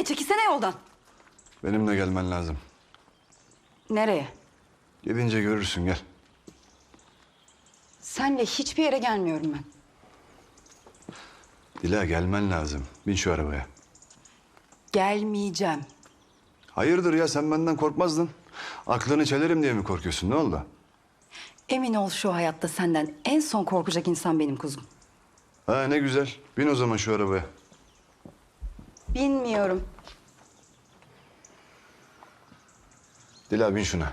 ne? Çekilsene yoldan. Benimle gelmen lazım. Nereye? Gidince görürsün gel. Senle hiçbir yere gelmiyorum ben. Dila gelmen lazım. Bin şu arabaya. Gelmeyeceğim. Hayırdır ya sen benden korkmazdın. Aklını çelerim diye mi korkuyorsun? Ne oldu? Emin ol şu hayatta senden en son korkacak insan benim kuzum. Ha ne güzel. Bin o zaman şu arabaya. Bilmiyorum. Dila bin şuna.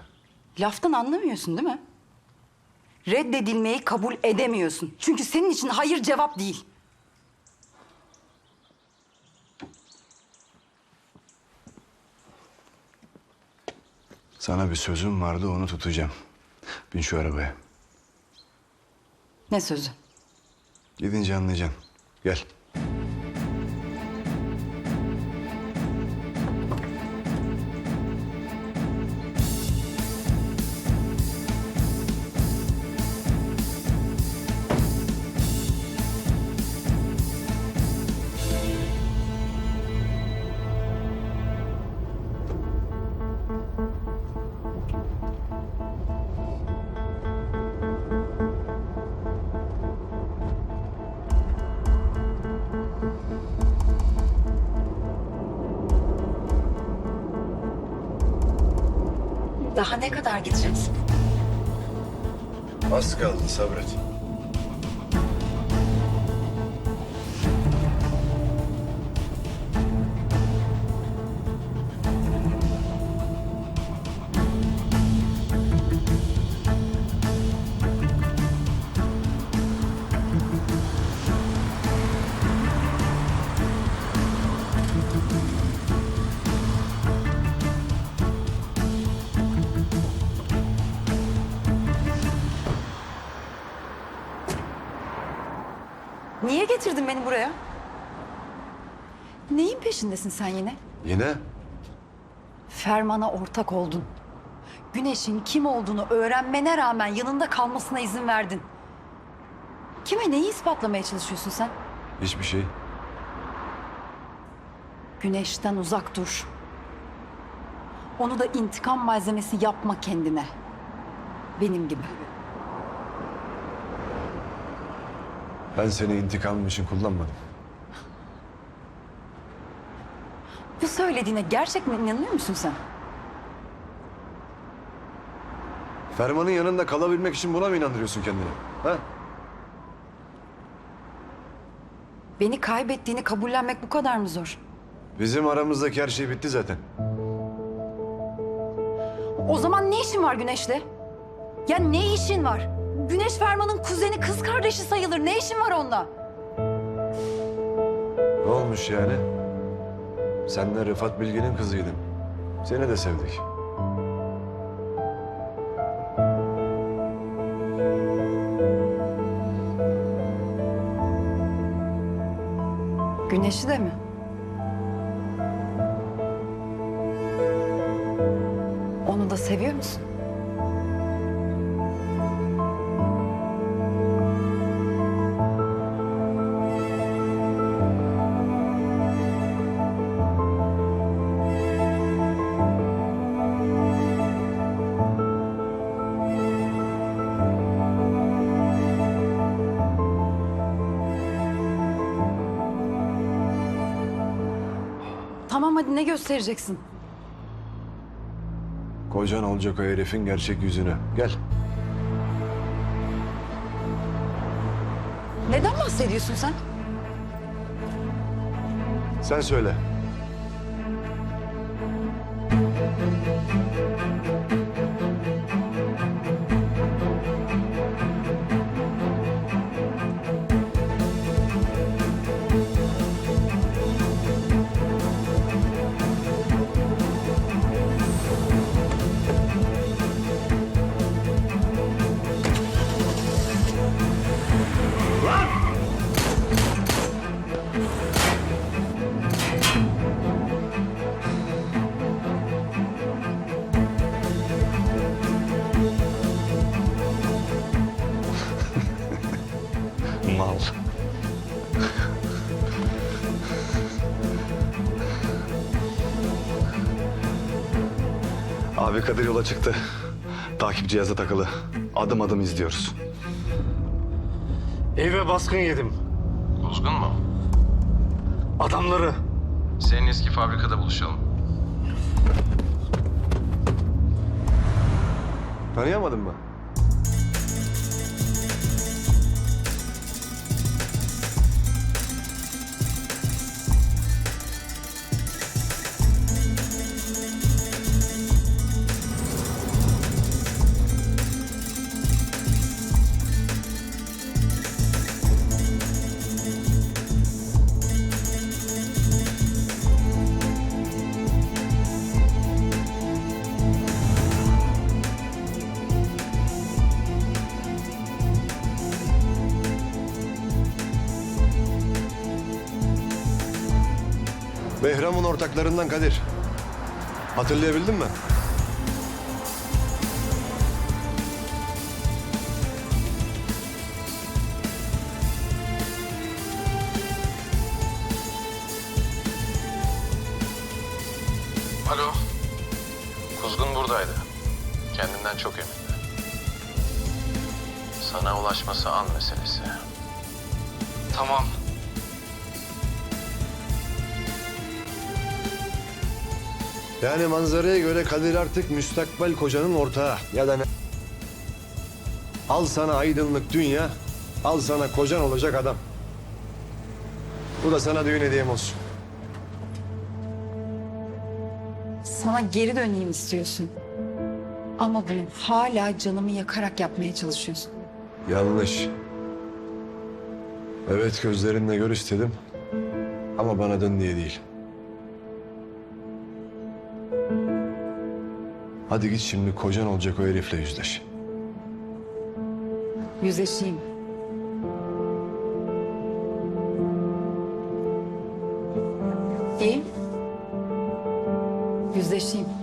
Laftan anlamıyorsun değil mi? Reddedilmeyi kabul edemiyorsun. Çünkü senin için hayır cevap değil. Sana bir sözüm vardı onu tutacağım. Bin şu arabaya. Ne sözü? Gidince anlayacaksın. Gel. Daha ne kadar gideceksin? Az kaldı sabret. Niye getirdin beni buraya? Neyin peşindesin sen yine? Yine? Ferman'a ortak oldun. Güneş'in kim olduğunu öğrenmene rağmen yanında kalmasına izin verdin. Kime neyi ispatlamaya çalışıyorsun sen? Hiçbir şey. Güneşten uzak dur. Onu da intikam malzemesi yapma kendine. Benim gibi. Ben seni intikamım için kullanmadım. Bu söylediğine gerçekten inanıyor musun sen? Ferman'ın yanında kalabilmek için buna mı inandırıyorsun kendini? Ha? Beni kaybettiğini kabullenmek bu kadar mı zor? Bizim aramızdaki her şey bitti zaten. O zaman ne işin var Güneş'le? Ya ne işin var? Güneş Ferman'ın kuzeni kız kardeşi sayılır. Ne işin var onunla? Ne olmuş yani? Sen de Rıfat Bilgin'in kızıydın. Seni de sevdik. Güneş'i de mi? Tamam hadi ne göstereceksin? Kocan olacak o herifin gerçek yüzünü. Gel. Neden bahsediyorsun sen? Sen söyle. Abi Kadir yola çıktı. Takip cihazı takılı. Adım adım izliyoruz. Eve baskın yedim. Kuzgun mu? Adamları. Senin eski fabrikada buluşalım. Tanıyamadın mı? Behram'ın ortaklarından Kadir. Hatırlayabildin mi? Alo. Kuzgun buradaydı. Kendinden çok emindi. Sana ulaşması an meselesi. Tamam. Yani manzaraya göre Kadir artık müstakbel kocanın ortağı. Ya da ne? Al sana aydınlık dünya, al sana kocan olacak adam. Bu da sana düğün hediyem olsun. Sana geri döneyim istiyorsun. Ama bunu hala canımı yakarak yapmaya çalışıyorsun. Yanlış. Evet gözlerinle gör istedim. Ama bana dön diye değil. Hadi git şimdi kocan olacak o herifle yüzleş. Yüzleşeyim. İyi. Yüzleşeyim.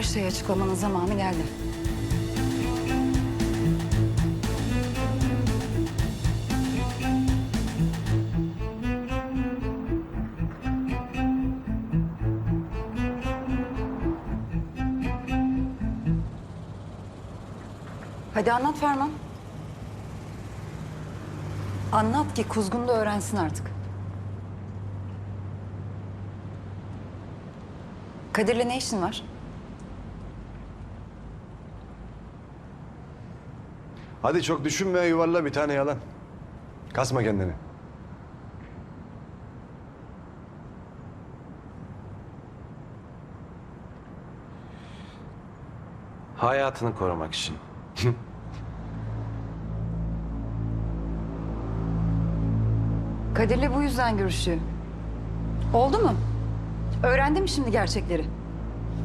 Her şeyi açıklamanın zamanı geldi. Hadi anlat Ferman. Anlat ki Kuzgun da öğrensin artık. Kadir'le ne işin var? Hadi çok düşünme yuvarla bir tane yalan. Kasma kendini. Hayatını korumak için. Kadir'le bu yüzden görüşüyor. Oldu mu? Öğrendi mi şimdi gerçekleri?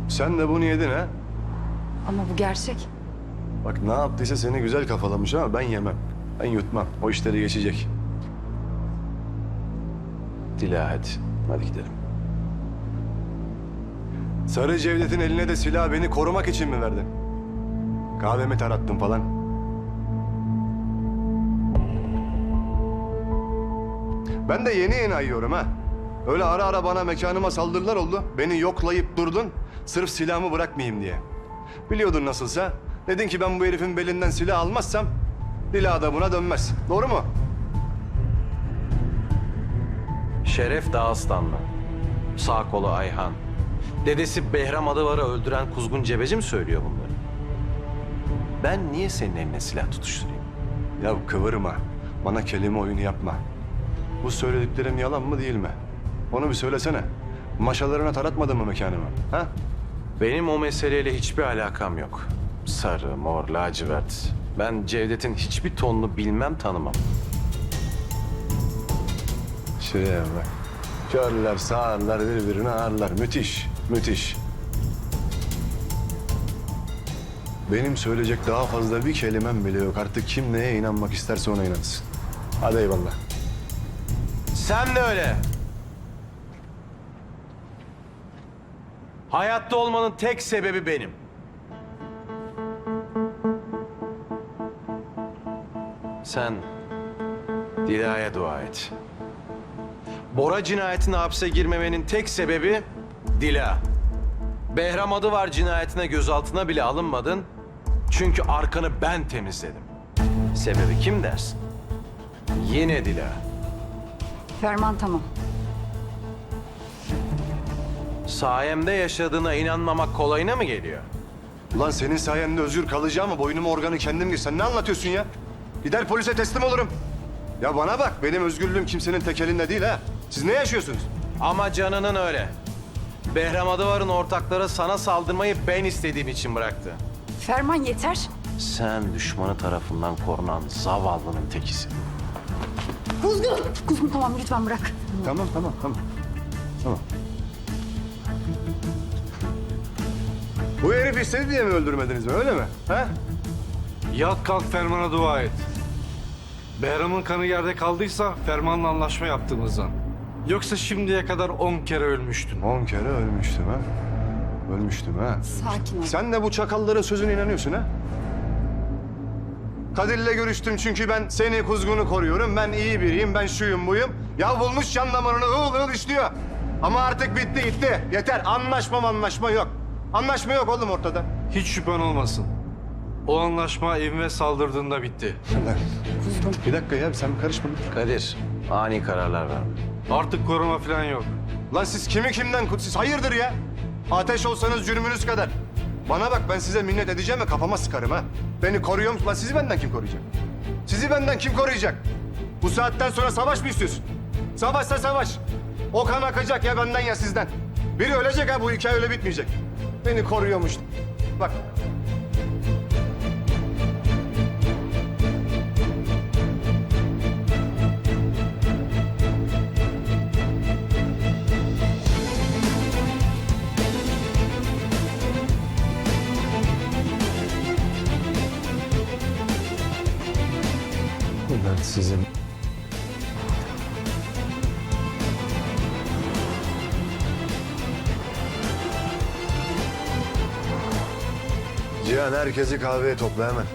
Sen de bunu yedin ha? Ama bu gerçek. Bak ne yaptıysa seni güzel kafalamış ama ben yemem. Ben yutmam. O işleri geçecek. Dila hadi. Hadi gidelim. Sarı Cevdet'in eline de silah beni korumak için mi verdin? Kahvemi tarattın falan. Ben de yeni yeni ayıyorum ha. Öyle ara ara bana mekanıma saldırılar oldu. Beni yoklayıp durdun. Sırf silahımı bırakmayayım diye. Biliyordun nasılsa. Dedin ki ben bu herifin belinden silah almazsam... ...Dila da buna dönmez. Doğru mu? Şeref Dağıstanlı. Sağ kolu Ayhan. Dedesi Behram Adıvar'ı öldüren kuzgun cebeci mi söylüyor bunları? Ben niye senin eline silah tutuşturayım? Ya kıvırma. Bana kelime oyunu yapma. Bu söylediklerim yalan mı değil mi? Onu bir söylesene. Maşalarına taratmadın mı mekanımı? Ha? Benim o meseleyle hiçbir alakam yok. Sarı, mor, lacivert. Ben Cevdet'in hiçbir tonunu bilmem tanımam. Şuraya bak. Körler, sağırlar, birbirine ağırlar. Müthiş, müthiş. Benim söyleyecek daha fazla bir kelimem bile yok. Artık kim neye inanmak isterse ona inansın. Hadi eyvallah. Sen de öyle. Hayatta olmanın tek sebebi benim. Sen Dila'ya dua et. Bora cinayetine hapse girmemenin tek sebebi Dila. Behram adı var cinayetine gözaltına bile alınmadın. Çünkü arkanı ben temizledim. Sebebi kim dersin? Yine Dila. Ferman tamam. Sayemde yaşadığına inanmamak kolayına mı geliyor? Ulan senin sayende özgür kalacağım ama boynumu organı kendim gir. Sen ne anlatıyorsun ya? Gider polise teslim olurum. Ya bana bak benim özgürlüğüm kimsenin tek elinde değil ha. Siz ne yaşıyorsunuz? Ama canının öyle. Behram Adıvar'ın ortakları sana saldırmayı ben istediğim için bıraktı. Ferman yeter. Sen düşmanı tarafından korunan zavallının tekisin. Kuzgun. Kuzgun tamam lütfen bırak. Tamam tamam tamam. Tamam. Bu herif istedi diye mi öldürmediniz mi öyle mi? Ha? Yat kalk Ferman'a dua et. Behram'ın kanı yerde kaldıysa Ferman'la anlaşma yaptığımızdan. Yoksa şimdiye kadar on kere ölmüştün. On kere ölmüştüm ha. Ölmüştüm ha. Sakin ol. Sen de bu çakalların sözüne inanıyorsun ha? Kadir'le görüştüm çünkü ben seni kuzgunu koruyorum. Ben iyi biriyim, ben şuyum buyum. Ya bulmuş can damarını ığıl ığıl işliyor. Ama artık bitti gitti. Yeter anlaşma anlaşma yok. Anlaşma yok oğlum ortada. Hiç şüphen olmasın. O anlaşma evime saldırdığında bitti. Bir dakika ya sen karışma. Kadir, ani kararlar verme. Artık koruma falan yok. Lan siz kimi kimden kut- siz hayırdır ya? Ateş olsanız cürmünüz kadar. Bana bak ben size minnet edeceğim ve kafama sıkarım ha. Beni koruyor musun? Lan sizi benden kim koruyacak? Sizi benden kim koruyacak? Bu saatten sonra savaş mı istiyorsun? Savaşsa savaş. O kan akacak ya benden ya sizden. Biri ölecek ha bu hikaye öyle bitmeyecek. Beni koruyormuş. Bak Cihan herkesi kahveye topla hemen.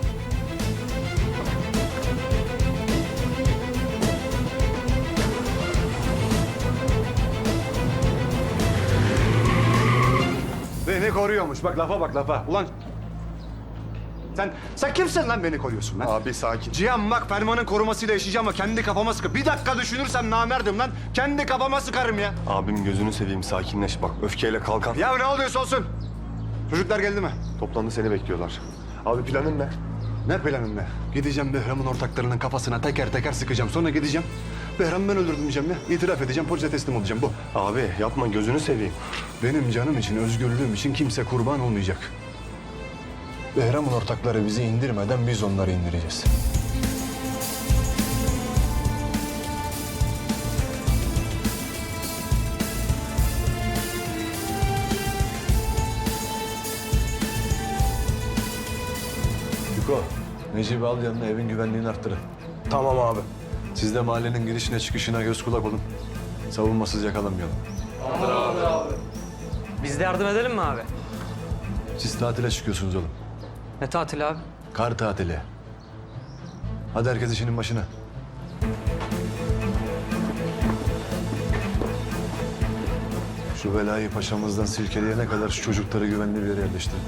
Beni koruyormuş. Bak lafa bak lafa. Ulan sen, sen kimsin lan beni koruyorsun lan? Abi sakin. Cihan bak Ferman'ın korumasıyla yaşayacağım ama kendi kafama sıkı. Bir dakika düşünürsem namerdim lan. Kendi kafama sıkarım ya. Abim gözünü seveyim sakinleş bak öfkeyle kalkan. Ya ne oluyorsa olsun. Çocuklar geldi mi? Toplandı seni bekliyorlar. Abi planın ne? Ne planın ne? Gideceğim Behram'ın ortaklarının kafasına teker teker sıkacağım. Sonra gideceğim. Behram'ı ben öldürdüm diyeceğim ya. İtiraf edeceğim, polise teslim olacağım. Bu. Abi yapma gözünü seveyim. Benim canım için, özgürlüğüm için kimse kurban olmayacak. Behram'ın ortakları bizi indirmeden biz onları indireceğiz. Necip'i al yanına evin güvenliğini arttırın. Tamam abi. Siz de mahallenin girişine çıkışına göz kulak olun. Savunmasız yakalanmayalım. Biz de yardım edelim mi abi? Siz tatile çıkıyorsunuz oğlum. Ne tatili abi? Kar tatili. Hadi herkes işinin başına. Şu belayı paşamızdan silkeleyene kadar şu çocukları güvenli bir yere yerleştirin.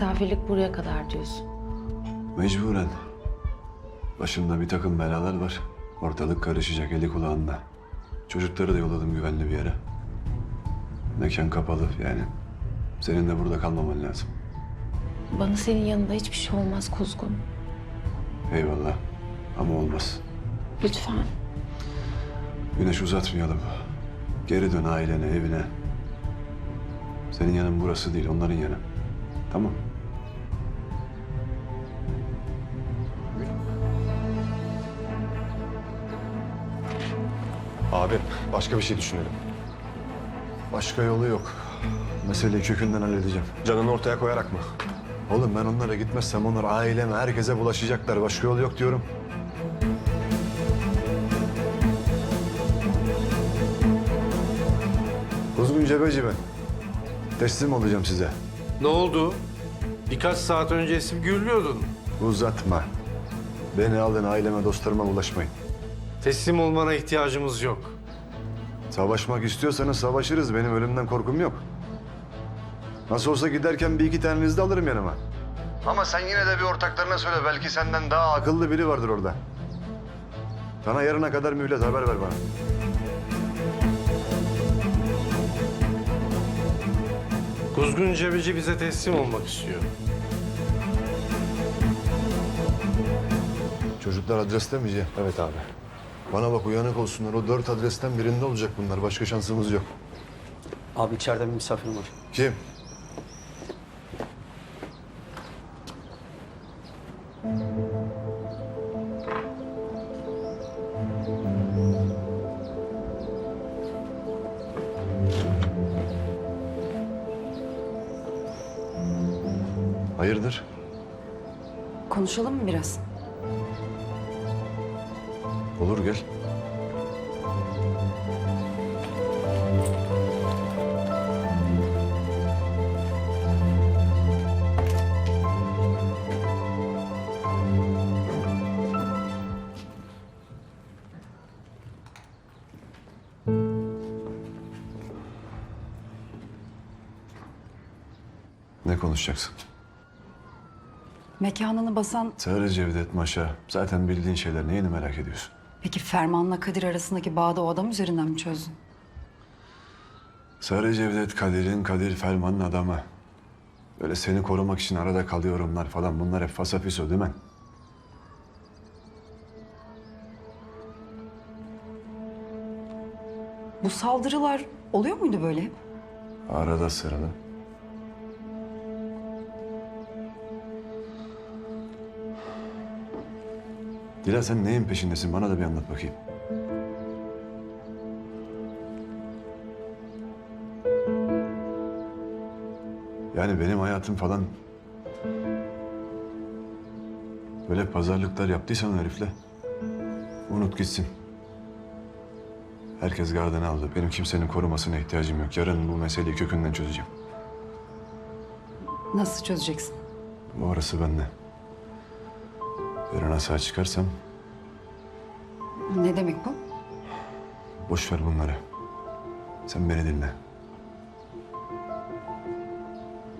Misafirlik buraya kadar diyorsun. Mecburen. Başımda bir takım belalar var. Ortalık karışacak eli kulağında. Çocukları da yolladım güvenli bir yere. Mekan kapalı yani. Senin de burada kalmaman lazım. Bana senin yanında hiçbir şey olmaz Kuzgun. Eyvallah. Ama olmaz. Lütfen. Güneş uzatmayalım. Geri dön ailene, evine. Senin yanın burası değil, onların yanı. Tamam. Abi, başka bir şey düşünelim. Başka yolu yok. Meseleyi kökünden halledeceğim. Canını ortaya koyarak mı? Oğlum ben onlara gitmezsem onlar aileme, herkese bulaşacaklar. Başka yol yok diyorum. Kuzgun Cebeci ben. Teslim olacağım size. Ne oldu? Birkaç saat önce esim gürlüyordun. Uzatma. Beni alın aileme, dostlarıma bulaşmayın. Teslim olmana ihtiyacımız yok. Savaşmak istiyorsanız savaşırız. Benim ölümden korkum yok. Nasıl olsa giderken bir iki tanenizi de alırım yanıma. Ama sen yine de bir ortaklarına söyle. Belki senden daha akıllı biri vardır orada. Sana yarına kadar mühlet haber ver bana. Kuzgun Cebeci bize teslim olmak istiyor. Çocuklar adreste mi? Evet abi. Bana bak uyanık olsunlar. O dört adresten birinde olacak bunlar. Başka şansımız yok. Abi içeride bir misafirim var. Kim? Hayırdır? Konuşalım mı biraz? Olur gel. Ne konuşacaksın? Mekanını basan Sarı Cevdet Maşa. Zaten bildiğin şeyler. Neyini merak ediyorsun? Peki Ferman'la Kadir arasındaki bağı da o adam üzerinden mi çözdün? Sarı Cevdet Kadir'in, Kadir Ferman'ın adamı. Böyle seni korumak için arada kalıyorumlar falan. Bunlar hep fasafiso değil mi? Bu saldırılar oluyor muydu böyle hep? Arada sırada. Dila sen neyin peşindesin? Bana da bir anlat bakayım. Yani benim hayatım falan... Böyle pazarlıklar yaptıysan herifle... Unut gitsin. Herkes gardını aldı. Benim kimsenin korumasına ihtiyacım yok. Yarın bu meseleyi kökünden çözeceğim. Nasıl çözeceksin? Orası bende. Yarın sağ çıkarsam Ne demek bu? boş ver bunları. Sen beni dinle.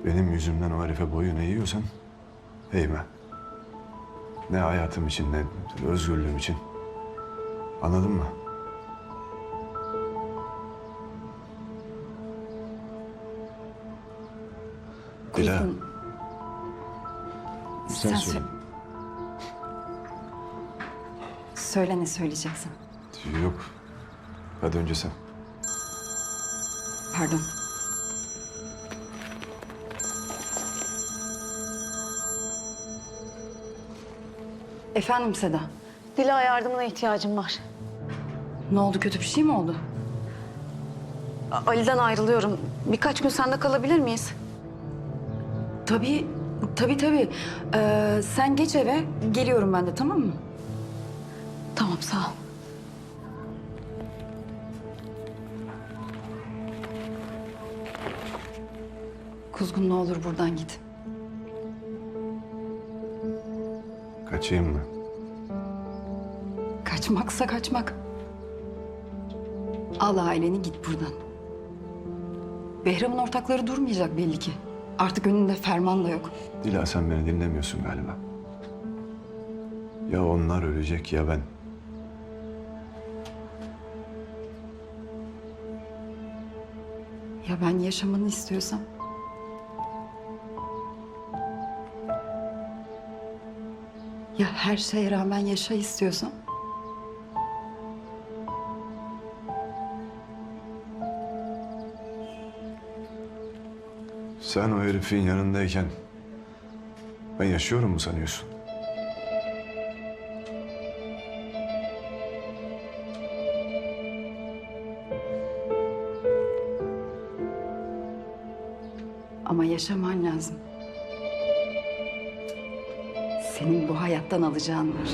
Benim yüzümden o herife boyun eğiyorsan eğme. Ne hayatım için ne özgürlüğüm için. Anladın mı? Dila. Kuzgun, Sen Sen söyle. Söyle ne söyleyeceksin. Yok. Hadi önce sen. Pardon. Efendim Seda. Dila yardımına ihtiyacım var. Ne oldu? Kötü bir şey mi oldu? A- Ali'den ayrılıyorum. Birkaç gün sende kalabilir miyiz? Tabii, tabii tabii. Ee, sen geç eve, geliyorum ben de tamam mı? Tamam sağ ol. Kuzgun ne olur buradan git. Kaçayım mı? Kaçmaksa kaçmak. Al aileni git buradan. Behram'ın ortakları durmayacak belli ki. Artık önünde ferman da yok. Dila sen beni dinlemiyorsun galiba. Ya onlar ölecek ya ben. Ben yaşamanı istiyorsam? Ya her şeye rağmen yaşa istiyorsam? Sen o herifin yanındayken ben yaşıyorum mu sanıyorsun? Senin bu hayattan alacağın var.